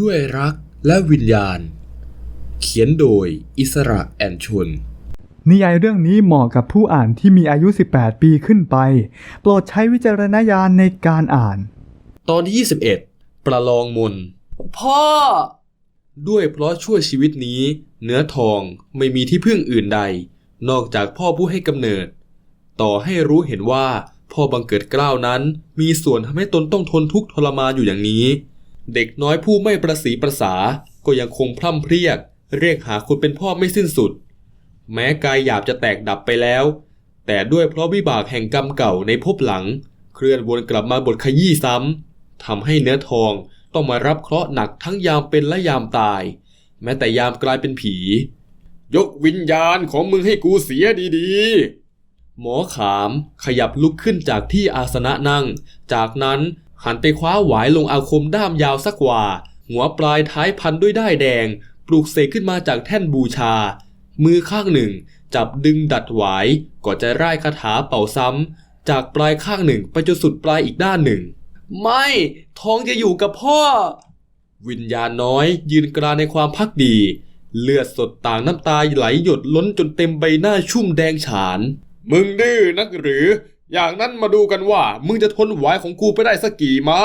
ด้วยรักและวิญญาณ เขียนโดยอิสระแอนชน นิยายเรื่องนี้เหมาะกับผู้อ่านที่มีอายุ 18 ปีขึ้นไป โปรดใช้วิจารณญาณในการอ่าน ตอนที่ 21 ประลองมน พ่อ ด้วยเพราะชั่วชีวิตนี้ เนื้อทองไม่มีที่พึ่งอื่นใด นอกจากพ่อผู้ให้กำเนิด ต่อให้รู้เห็นว่าพ่อบังเกิดเกล้าวนั้น มีส่วนทำให้ตนต้องทนทุกข์ทรมานอยู่อย่างนี้ เด็กน้อยผู้ไม่ประสีประสา ก็ยังคงพร่ำเพรียก เรียกหาคนเป็นพ่อไม่สิ้นสุด แม้กายหยาบจะแตกดับไปแล้ว แต่ด้วยเพราะวิบากแห่งกรรมเก่าในภพหลัง เคลื่อนวนกลับมาบทขยี้ซ้ำทำให้เนื้อทองต้องมารับเคราะห์หนักทั้งยามเป็นและยามตาย แม้แต่ยามกลายเป็นผี ยกวิญญาณของมึงให้กูเสียดีๆ หมอขามขยับลุกขึ้นจากที่อาสนะนั่ง จากนั้น หันไปคว้าหวายลงอาคมด้ามยาวสักกว่า หัวปลายท้ายพันด้วยด้ายแดง ปลูกเสกขึ้นมาจากแท่นบูชา มือข้างหนึ่ง จับดึงดัดหวายก่อนจะร่ายคาถาเป่าซ้ำ จากปลายข้างหนึ่งไปจนสุดปลายอีกด้านหนึ่ง ไม่ทองจะอยู่กับพ่อ วิญญาณน้อย ยืนกรานในความพักดี เลือดสดต่างน้ำตาไหลหยดล้นจนเต็มใบหน้าชุ่มแดงฉาน มึงดื้อนักหรือ อย่างนั้นมาดูกันว่ามึงจะทนหวายของกูไปได้สักกี่ไม้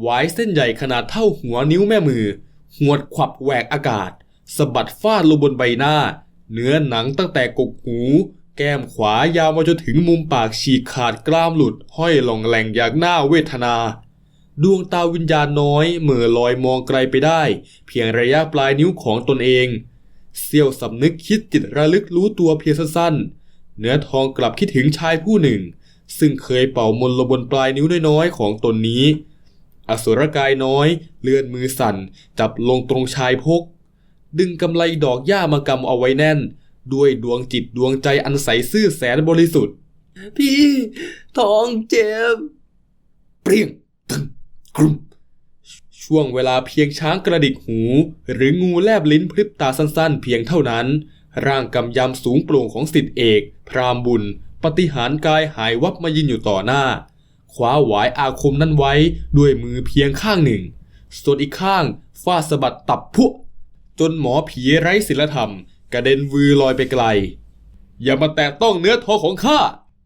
หวายเส้นใหญ่ขนาดเท่าหัวนิ้วแม่มือ หวดขวับแหวกอากาศสะบัดฟาดลงบนใบหน้า เนื้อหนังตั้งแต่กกหู แก้มขวายาวมาจนถึงมุมปากฉีกขาดกรามหลุด ห้อยลงแหลงอย่างน่าเวทนา ดวงตาวิญญาณน้อยเหม่อลอยมองไกลไปได้ เพียงระยะปลายนิ้วของตนเองเสี้ยวสำนึกคิดจิตระลึกรู้ตัวเพียงสั้นๆ เนื้อทองกลับคิดถึงชายผู้หนึ่ง ซึ่งเคยเป่ามนลบนปลายนิ้วน้อยๆของตนนี้ อสุรกายน้อย เลื่อนมือสั่น จับลงตรงชายพก ดึงกำไลดอกหญ้ามากำเอาไว้แน่น ด้วยดวงจิตดวงใจอันใสซื่อแสนบริสุทธิ์ พี่ ทองเจ็บ เปรี้ยงตึงกรุมช่วงเวลาเพียงช้างกระดิกหู หรืองูแลบลิ้นพริบตาสั้นๆ เพียงเท่านั้น ร่างกำยำสูงโปร่งของสิทธิเอก พรามบุญ ปฏิหารกายหายวับมายืนอยู่ต่อหน้าคว้าหวายอาคมนั้นไว้ด้วยมือเพียงข้างหนึ่ง ส่วนอีกข้างฟาดสะบัดตับพุจนหมอผีไร้ศีลธรรม กระเด็นวือลอยไปไกล อย่ามาแตะต้องเนื้อทอของข้า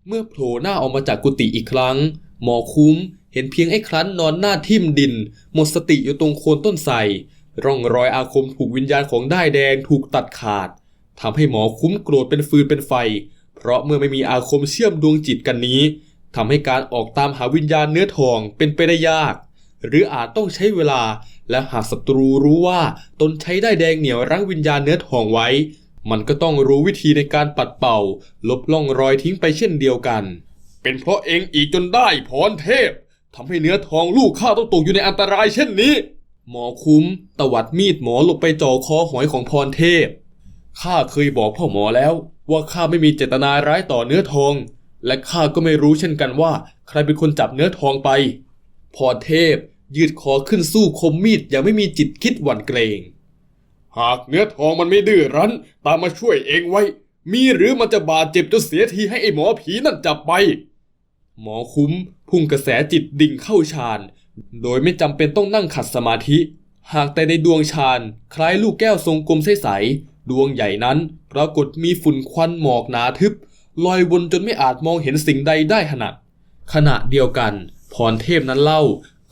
เมื่อโผล่หน้าออกมาจากกุฏิอีกครั้ง หมอคุ้มเห็นเพียงไอ้ครั้นนอนหน้าทิ่มดิน หมดสติอยู่ตรงโคนต้นไทรร่องรอยอาคมถูกวิญญาณของได้แดงถูกตัดขาด ทำให้หมอคุ้มโกรธเป็นฟืนเป็นไฟ เพราะเมื่อไม่มีอาคมเชื่อมดวงจิตกันนี้ทำให้การออกตามหาวิญญาณเนื้อทองเป็นไปได้ยาก หรืออาจต้องใช้เวลา และหากศัตรูรู้ว่าตนใช้ได้แดงเหนียวรั้งวิญญาณเนื้อทองไว้ มันก็ต้องรู้วิธีในการปัดเป่า ลบล่องรอยทิ้งไปเช่นเดียวกัน เป็นเพราะเองอีกจนได้พรเทพทำให้เนื้อทองลูกข้าต้องตกอยู่ในอันตรายเช่นนี้ หมอคุ้ม ตวัดมีดหมอลงไปจ่อคอหอยของพรเทพ ข้าเคยบอกพ่อหมอแล้ว ว่าข้าไม่มีเจตนาร้ายต่อเนื้อทอง และข้าก็ไม่รู้เช่นกันว่า ใครเป็นคนจับเนื้อทองไปพรเทพยืดคอขึ้นสู้คมมีดอย่างไม่มีจิตคิดหวั่นเกรง หากเนื้อทองมันไม่ดื้อรั้น ตามมาช่วยเองไว้ มีหรือมันจะบาดเจ็บจนเสียทีให้ไอ้หมอผีนั่นจับไป หมอคุ้มพุ่งกระแสจิตดิ่งเข้าฌาน โดยไม่จำเป็นต้องนั่งขัดสมาธิ หากแต่ในดวงฌานคล้ายลูกแก้วทรงกลมใสๆ ดวงใหญ่นั้นปรากฏมีฝุ่นควันหมอกหนาทึบ ลอยวนจนไม่อาจมองเห็นสิ่งใดได้ถนัดขณะเดียวกัน พรเทพนั้นเล่า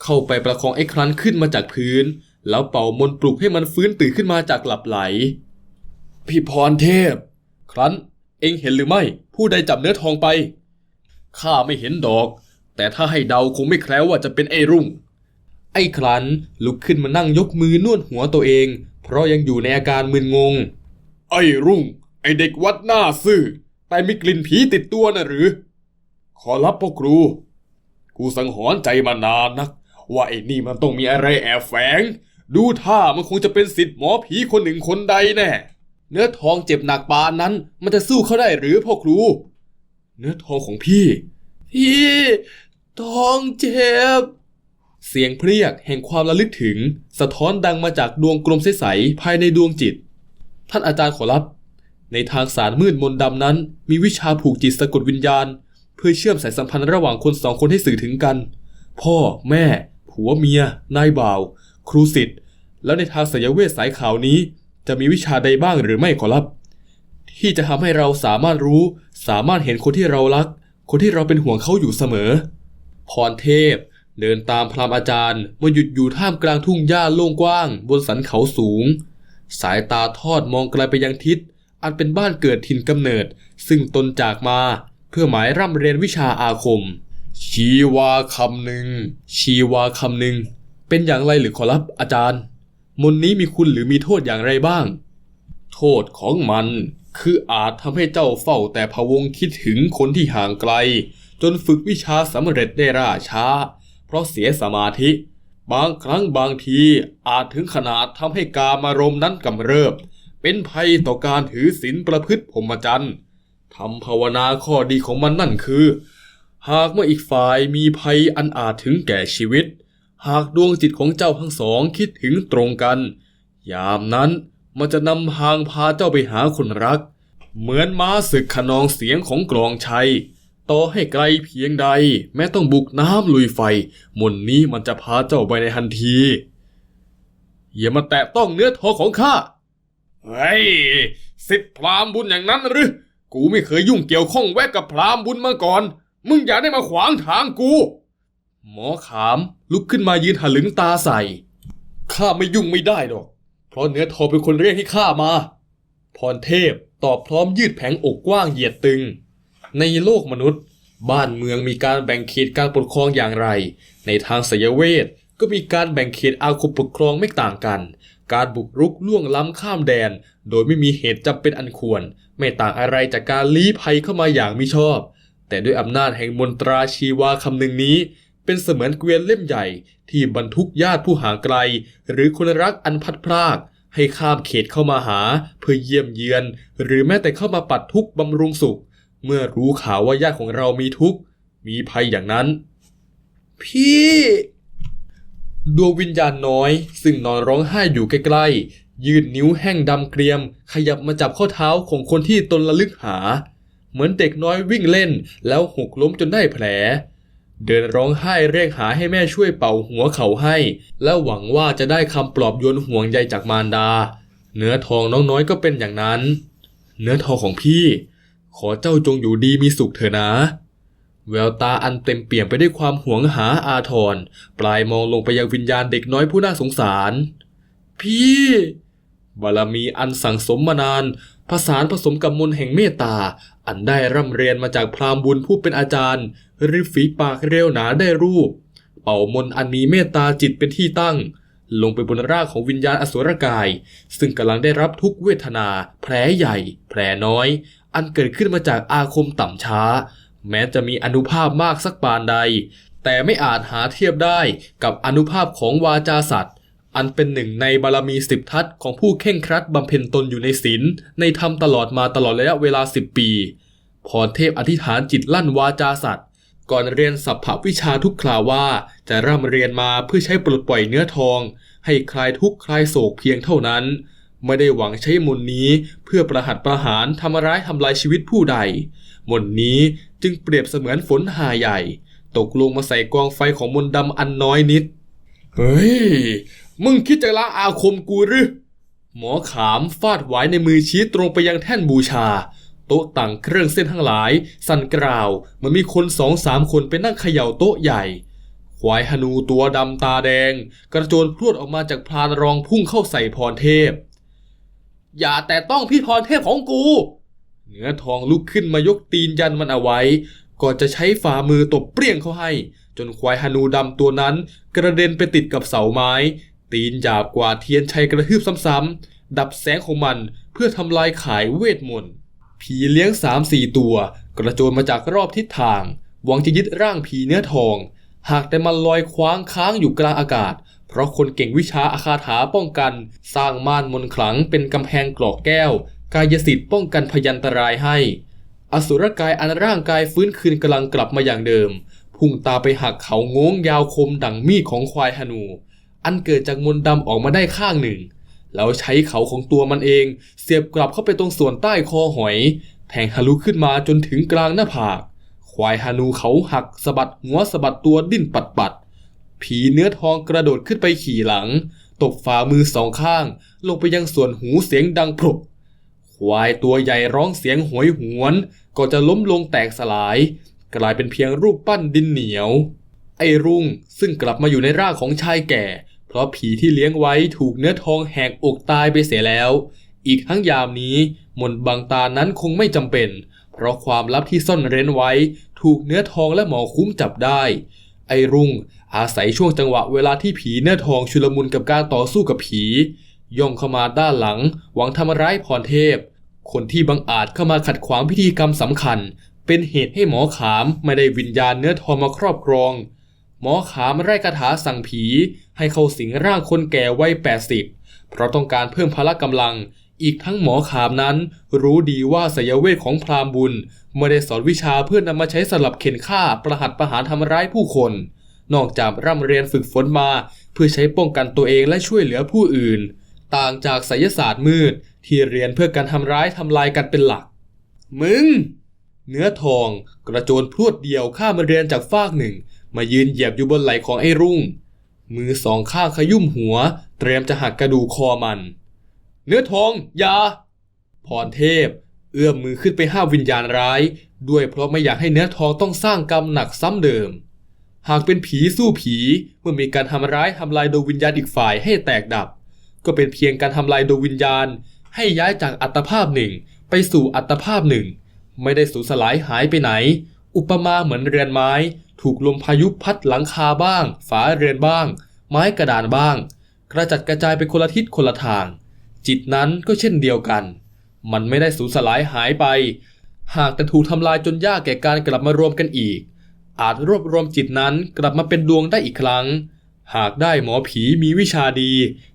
เข้าไปประคองไอ้ครั้นขึ้นมาจากพื้น แล้วเป่ามนปลุกให้มันฟื้นตื่นขึ้นมาจากหลับไหล พี่พรเทพ ครั้นเองเห็นหรือไม่ ผู้ใดจับเนื้อทองไปข้าไม่เห็นดอก แต่ถ้าให้เดาคงไม่แคล้วว่าจะเป็นไอ้รุ่ง ไอ้ครั้นลุกขึ้นมานั่งยกมือนวดหัวตัวเอง เพราะยังอยู่ในอาการมึนงง ไอ้รุ่ง ไอ้เด็กวัดหน้าซื่อ แต่มีกลิ่นผีติดตัวน่ะหรือ ขอรับพ่อครู กูสังหรณ์ใจมานานนัก ว่าไอ้นี่มันต้องมีอะไรแอบแฝง ดูท่ามันคงจะเป็นสิทธิ์หมอผีคนหนึ่งคนใดแน่ เนื้อทองเจ็บหนักปานนั้น มันจะสู้เขาได้หรือพ่อครู เนื้อทองของพี่ พี่ทองเจ็บ เสียงเพรียกแห่งความระลึกถึง สะท้อนดังมาจากดวงกลมใสๆภายในดวงจิต ท่านอาจารย์ขอรับ ในทางสารมืดมนดำนั้น มีวิชาผูกจิตสะกดวิญญาณ เพื่อเชื่อมสายสัมพันธ์ระหว่างคนสองคนให้สื่อถึงกัน พ่อแม่ ผัวเมีย นายบ่าว ครูสิทธิ์ แล้วในทางสายเวทสายขาวนี้ จะมีวิชาใดบ้างหรือไม่ขอรับ ที่จะทำให้เราสามารถรู้ สามารถเห็นคนที่เรารัก คนที่เราเป็นห่วงเขาอยู่เสมอ พรเทพเดินตามพรามอาจารย์มาหยุดอยู่ท่ามกลางทุ่งหญ้าโล่งกว้าง บนสันเขาสูง สายตาทอดมองไกลไปยังทิศ อันเป็นบ้านเกิดถิ่นกำเนิด ซึ่งตนจากมาเพื่อหมายร่ำเรียนวิชาอาคม ชีวาคำหนึ่ง ชีวาคำหนึ่ง เป็นอย่างไรหรือขอรับอาจารย์ มนนี้มีคุณหรือมีโทษอย่างไรบ้าง โทษของมันคืออาจทำให้เจ้าเฝ้าแต่พะวงคิดถึงคนที่ห่างไกล จนฝึกวิชาสำเร็จได้ล่าช้า เพราะเสียสมาธิ บางครั้งบางทีอาจถึงขนาดทำให้กามารมณ์นั้นกำเริบ เป็นภัยต่อการถือศีลประพฤติพรหมจรรย์ทำภาวนาข้อดีของมันนั่นคือ หากเมื่ออีกฝ่ายมีภัยอันอาจถึงแก่ชีวิต หากดวงจิตของเจ้าทั้งสองคิดถึงตรงกัน ยามนั้นมันจะนำทางพาเจ้าไปหาคนรัก เหมือนม้าศึกขนองเสียงของกลองชัย ต่อให้ไกลเพียงใด แม้ต้องบุกน้ำลุยไฟ มนต์นี้มันจะพาเจ้าไปในทันที อย่ามาแตะต้องเนื้อทองของข้า เฮ้ย สิทธิ์พราหมณ์บุญอย่างนั้นหรือ กูไม่เคยยุ่งเกี่ยวข้องแวะกับพราหมณ์บุญมาก่อน มึงอย่าได้มาขวางทางกู หมอขามลุกขึ้นมายืนหันหลึงตาใส่ ข้าไม่ยุ่งไม่ได้หรอก เพราะเนื้อทองเป็นคนเรียกให้ข้ามา พรเทพตอบพร้อมยืดแผงอกกว้างเหยียดตึง ในโลกมนุษย์ บ้านเมืองมีการแบ่งเขตการปกครองอย่างไร ในทางสยเวทก็มีการแบ่งเขตอาคมปกครองไม่ต่างกัน การบุกรุกล่วงล้ำข้ามแดน โดยไม่มีเหตุจำเป็นอันควร ไม่ต่างอะไรจากการลี้ภัยเข้ามาอย่างมิชอบ แต่ด้วยอำนาจแห่งมนตราชีวาคำหนึ่งนี้ เป็นเสมือนเกวียนเล่มใหญ่ ที่บรรทุกญาติผู้ห่างไกล หรือคนรักอันพัดพรากให้ข้ามเขตเข้ามาหา เพื่อเยี่ยมเยือน หรือแม้แต่เข้ามาปัดทุกข์บำรุงสุข เมื่อรู้ข่าวว่าญาติของเรามีทุกข์ มีภัยอย่างนั้น พี่ดวงวิญญาณน้อย ซึ่งนอนร้องไห้อยู่ใกล้ๆ ยืดนิ้วแห้งดำเกรียม ขยับมาจับข้อเท้าของคนที่ตนระลึกหา เหมือนเด็กน้อยวิ่งเล่นแล้วหกล้มจนได้แผล เดินร้องไห้เรียกหาให้แม่ช่วยเป่าหัวเขาให้ และหวังว่าจะได้คำปลอบโยนห่วงใยจากมารดา เนื้อทองน้องน้อยก็เป็นอย่างนั้น เนื้อทองของพี่ ขอเจ้าจงอยู่ดีมีสุขเถอะนะ แววตาอันเต็มเปี่ยมไปด้วยความหวงหาอาทร ปลายมองลงไปยังวิญญาณเด็กน้อยผู้น่าสงสาร พี่ บารมีอันสั่งสมมานานผสานผสมกับมนแห่งเมตตา อันได้ร่ำเรียนมาจากพราหมณ์บุญผู้เป็นอาจารย์ริมฝีปากเรียวหนาได้รูป เป่ามนอันมีเมตตาจิตเป็นที่ตั้ง ลงไปบนร่างของวิญญาณอสุรกาย ซึ่งกำลังได้รับทุกเวทนา แผลใหญ่ แผลน้อย อันเกิดขึ้นมาจากอาคมต่ำช้า แม้จะมีอนุภาพมากสักปานใด แต่ไม่อาจหาเทียบได้กับอนุภาพของวาจาสัตว์ อันเป็นหนึ่งในบารมีสิบทัศของผู้เข่งครัดบำเพ็ญตนอยู่ในศีลในธรรมตลอดมาตลอดระยะเวลาสิบปีพรเทพอธิษฐานจิตลั่นวาจาสัตว์ก่อนเรียนสัพพวิชาทุกคราวว่าจะร่ำเรียนมาเพื่อใช้ปลดปล่อยเนื้อทอง ให้คลายทุกข์คลายโศกเพียงเท่านั้น ไม่ได้หวังใช้มนต์นี้เพื่อประหัตประหารทำร้ายทำลายชีวิตผู้ใด มนต์นี้จึงเปรียบเสมือนฝนหาใหญ่ ตกลงมาใส่กองไฟของมนต์ดำอันน้อยนิด เฮ้ย มึงคิดจะละอาคมกูหรือ หมอขามฟาดหวในมือชี้ตรงไปยังแท่นบูชา โต๊ะต่างเครื่องเส้นทั้งหลาย สั่นกราวมันมีคนสองสามคนไปนั่งเขย่าโต๊ะใหญ่ควายฮนูตัวดำตาแดง กระโจนพรวดออกมาจากพลานรองพุ่งเข้าใส่พรเทพ อย่าแต่ต้องพี่พรเทพของกูเนื้อทองลุกขึ้นมายกตีนยันมันเอาไว้ ก่อนจะใช้ฝ่ามือตบเปรี้ยงเขาให้ จนควายฮานูดำตัวนั้น กระเด็นไปติดกับเสาไม้ ตีนหยาบกว่าเทียนชัยกระทืบซ้ำๆ ดับแสงของมันเพื่อทำลายขายเวทมนต์ ผีเลี้ยงสามสี่ตัว กระโจนมาจากรอบทิศทาง หวังจะยึดร่างผีเนื้อทอง หากแต่มันลอยคว้างค้างอยู่กลางอากาศ เพราะคนเก่งวิชาอาคาถาป้องกัน สร้างม่านมนขลังเป็นกำแพงกรอกแก้ว กายสิทธิ์ป้องกันพยันตรายให้ อสุรกายอันร่างกายฟื้นคืนกำลังกลับมาอย่างเดิม พุ่งตาไปหักเขาง้งยาวคมดั่งมีดของควายฮนู อันเกิดจากมนต์ดำออกมาได้ข้างหนึ่ง แล้วใช้เขาของตัวมันเอง เสียบกลับเข้าไปตรงส่วนใต้คอหอย แทงทะลุขึ้นมาจนถึงกลางหน้าผาก ควายฮานูเขาหักสะบัดหัวสะบัดตัวดิ้นปัดปัด ผีเนื้อทองกระโดดขึ้นไปขี่หลัง ตบฝ่ามือสองข้าง ลงไปยังส่วนหูเสียงดังพรุบควายตัวใหญ่ร้องเสียงหวยหวน ก็จะล้มลงแตกสลาย กลายเป็นเพียงรูปปั้นดินเหนียว ไอ้รุ่งซึ่งกลับมาอยู่ในร่างของชายแก่ เพราะผีที่เลี้ยงไว้ถูกเนื้อทองแหกอกตายไปเสียแล้ว อีกทั้งยามนี้มนต์บังตานั้นคงไม่จำเป็น เพราะความลับที่ซ่อนเร้นไว้ ถูกเนื้อทองและหมอคุ้มจับได้ ไอรุ่ง อาศัยช่วงจังหวะเวลาที่ผีเนื้อทองชุลมุนกับการต่อสู้กับผี ย่องเข้ามาด้านหลัง หวังทำร้ายพรเทพ คนที่บังอาจเข้ามาขัดขวางพิธีกรรมสำคัญ เป็นเหตุให้หมอขามไม่ได้วิญญาณเนื้อทองมาครอบครอง หมอขามไร้คาถาสั่งผี ให้เข้าสิงร่างคนแก่วัย80 เพราะต้องการเพิ่มพละกำลัง อีกทั้งหมอขามนั้น รู้ดีว่าสยเวทของพราหมณ์บุญไม่ได้สอนวิชาเพื่อนำมาใช้สลับเข็นฆ่าประหัตประหารทำร้ายผู้คน นอกจากร่ำเรียนฝึกฝนมา เพื่อใช้ป้องกันตัวเองและช่วยเหลือผู้อื่น ต่างจากไสยศาสตร์มืด ที่เรียนเพื่อการทำร้ายทำลายกันเป็นหลัก มึง เนื้อทอง กระโจนพรวดเดียวข้ามาเรียนจากฟากหนึ่ง มายืนเหยียบอยู่บนไหล่ของไอ้รุ่ง มือสองข้างขยุ่มหัว เตรียมจะหักกระดูกคอมัน เนื้อทองอย่าพรเทพ เอื้อมมือขึ้นไปห้ามวิญญาณร้าย ด้วยเพราะไม่อยากให้เนื้อทองต้องสร้างกรรมหนักซ้ำเดิม หากเป็นผีสู้ผีเมื่อมีการทำร้ายทำลายดวงวิญญาณอีกฝ่ายให้แตกดับ ก็เป็นเพียงการทำลายดวงวิญญาณ ให้ย้ายจากอัตภาพหนึ่ง ไปสู่อัตภาพหนึ่ง ไม่ได้สูญสลายหายไปไหน อุปมาเหมือนเรือนไม้ ถูกลมพายุพัดหลังคาบ้าง ฝาเรือนบ้าง ไม้กระดานบ้าง กระจัดกระจายไปคนละทิศคนละทาง จิตนั้นก็เช่นเดียวกัน มันไม่ได้สูญสลายหายไป หากแต่ถูกทำลายจนยากแก่การกลับมารวมกันอีก อาจรวบรวมจิตนั้นกลับมาเป็นดวงได้อีกครั้ง หากได้หมอผีมีวิชาดี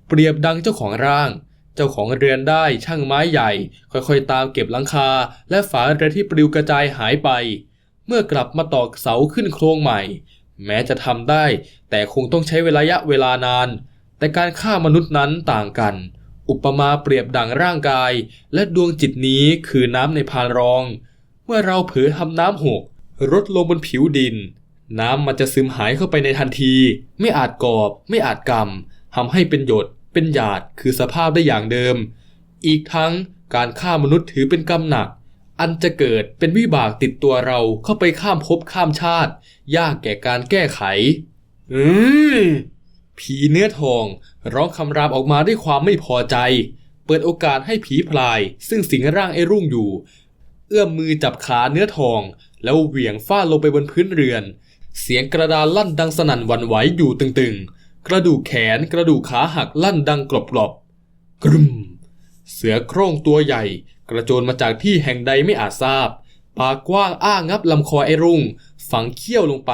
เปรียบดังเจ้าของร่าง เจ้าของเรือนได้ช่างไม้ใหญ่ ค่อยๆ ตามเก็บหลังคา และฝาเรือนที่ปลิวกระจายหายไป เมื่อกลับมาตอกเสาขึ้นโครงใหม่ แม้จะทำได้ แต่คงต้องใช้เวลาระยะเวลานาน แต่การฆ่ามนุษย์นั้นต่างกัน อุปมาเปรียบดังร่างกาย และดวงจิตนี้คือน้ำในพานรอง เมื่อเราเผลอทำน้ำหกรดลงบนผิวดิน น้ำมันจะซึมหายเข้าไปในทันที ไม่อาจกอบ ไม่อาจกำทำให้เป็นหยด เป็นหยาดคือสภาพได้อย่างเดิม อีกทั้งการฆ่ามนุษย์ถือเป็นกรรมหนัก อันจะเกิดเป็นวิบากติดตัวเราเข้าไปข้ามภพข้ามชาติ ยากแก่การแก้ไข อืม ผีเนื้อทองร้องคำรามออกมาด้วยความไม่พอใจ เปิดโอกาสให้ผีพลาย ซึ่งสิงร่างไอ้รุ่งอยู่ เอื้อมมือจับขาเนื้อทอง แล้วเหวี่ยงฟาดลงไปบนพื้นเรือน เสียงกระดานลั่นดังสนั่นวันไหวอยู่ตึงๆ กระดูกแขนกระดูกขาหักลั่นดังกรอบๆกรึมเสือโคร่งตัวใหญ่ กระโจนมาจากที่แห่งใดไม่อาจทราบ ปากกว้างอ้างับลำคอไอ้รุ่ง ฝังเขี้ยวลงไป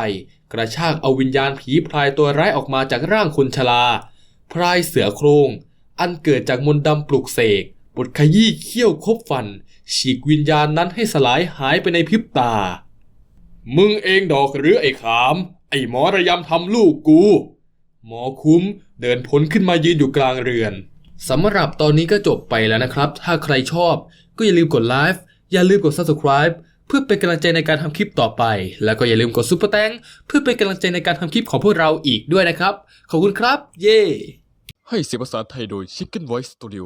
กระชากเอาวิญญาณผีพลายตัวร้ายออกมาจากร่างคนชราพลายเสือโครง อันเกิดจากมนต์ดำปลุกเสกบทขยี้เขี้ยวคบฟัน ฉีกวิญญาณนั้นให้สลายหายไปในพริบตา มึงเองดอกหรือไอ้ขาม ไอ้หมอระยำทำลูกกู หมอคุ้มเดินพ้นขึ้นมายืนอยู่กลางเรือนสำหรับตอนนี้ก็จบไปแล้วนะครับ ถ้าใครชอบก็อย่าลืมกดไลค์อย่าลืมกด subscribe เพื่อเป็นกำลังใจในการทำคลิปต่อไป แล้วก็อย่าลืมกดซุปเปอร์แตงเพื่อเป็นกำลังใจในการทำคลิปของพวกเราอีกด้วยนะครับ ขอบคุณครับ เย่ให้เสียงภาษาไทยโดย Chicken Voice Studio